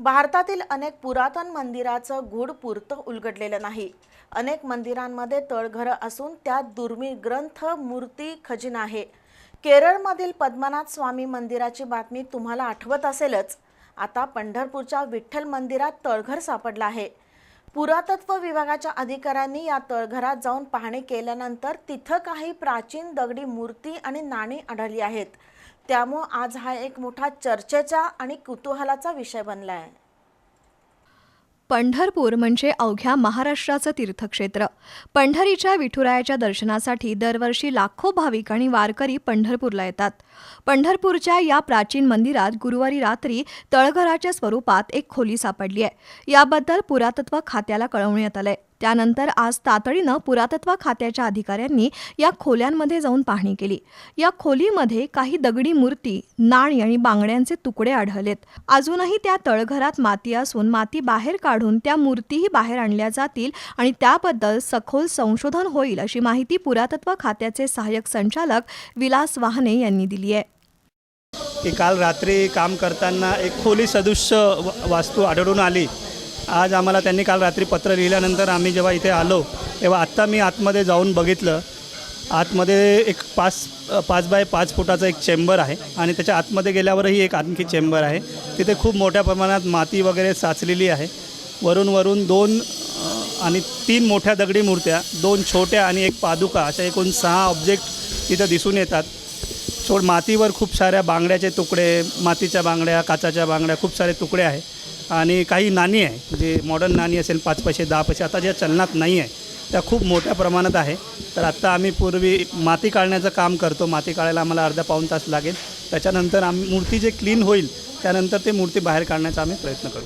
भारतातील अनेक पुरातन मंदिराचं गूढ पुरतं उलगडलेलं नाही. अनेक मंदिरांमध्ये तळघरं असून त्यात दुर्मिळ ग्रंथ मूर्ती खजिना आहे. केरळमधील पद्मनाथ स्वामी मंदिराची बातमी तुम्हाला आठवत असेलच. आता पंढरपूरच्या विठ्ठल मंदिरात तळघर सापडलं आहे. पुरातत्व विभागाच्या अधिकाऱ्यांनी या तळघरात जाऊन पाहणी केल्यानंतर तिथं काही प्राचीन दगडी मूर्ती आणि नाणी आढळली आहेत. त्यामुळं आज हा एक मोठा चर्चेचा आणि कुतूहलाचा विषय बनला आहे पंढरपूर म्हणजे अवघ्या महाराष्ट्राचं तीर्थक्षेत्र. पंढरीच्या विठुरायाच्या दर्शनासाठी दरवर्षी लाखो भाविक आणि वारकरी पंढरपूरला येतात. पंढरपूरच्या या प्राचीन मंदिरात गुरुवारी रात्री तळघराच्या स्वरूपात एक खोली सापडली आहे. याबद्दल पुरातत्व खात्याला कळवण्यात आलंय. त्यानंतर आज तातडीनं पुरातत्व खात्याच्या अधिकाऱ्यांनी या खोल्यांमध्ये जाऊन पाहणी केली. या खोलीमध्ये काही दगडी मूर्ती नाणी आणि बांगड्यांचे तुकडे आढळलेत. अजूनही त्या तळघरात माती असून माती बाहेर काढून त्या मूर्तीही बाहेर आणल्या जातील आणि त्याबद्दल सखोल संशोधन होईल अशी माहिती पुरातत्व खात्याचे सहाय्यक संचालक विलास वाहने यांनी दिली आहे. की काल रात्री काम करताना एक खोली सदृश्य व- वास्तू आढळून आली. आज आम्हाला त्यांनी काल रात्री पत्र लिहिल्यानंतर आम्ही जेव्हा इथे आलो तेव्हा आत्ता मी आतमध्ये जाऊन बघितलं. आतमध्ये एक पाच पाच बाय पाच फुटाचा एक चेंबर आहे आणि त्याच्या आतमध्ये गेल्यावरही एक आणखी चेंबर आहे. तिथे खूप मोठ्या प्रमाणात माती वगैरे साचलेली आहे. वरून वरून दोन आणि तीन मोठ्या दगडी मूर्त्या दोन छोट्या आणि एक पादुका अशा एकूण सहा ऑब्जेक्ट तिथं दिसून येतात. छोड मातीवर खूप साऱ्या बांगड्याचे तुकडे मातीच्या बांगड्या काचाच्या बांगड्या खूप सारे तुकडे आहे आणि काही नाणी आहे म्हणजे जे मॉडर्न नाणी असेल पाच पैसे दहा पैसे आता ज्या चलनात नाही आहे त्या खूप मोठ्या प्रमाणात आहे. तर आत्ता आम्ही पूर्वी माती काढण्याचं काम करतो. माती काढायला आम्हाला अर्धा पाऊण तास लागेल. त्याच्यानंतर आम्ही मूर्ती जे क्लीन होईल त्यानंतर ते मूर्ती बाहेर काढण्याचा आम्ही प्रयत्न करू.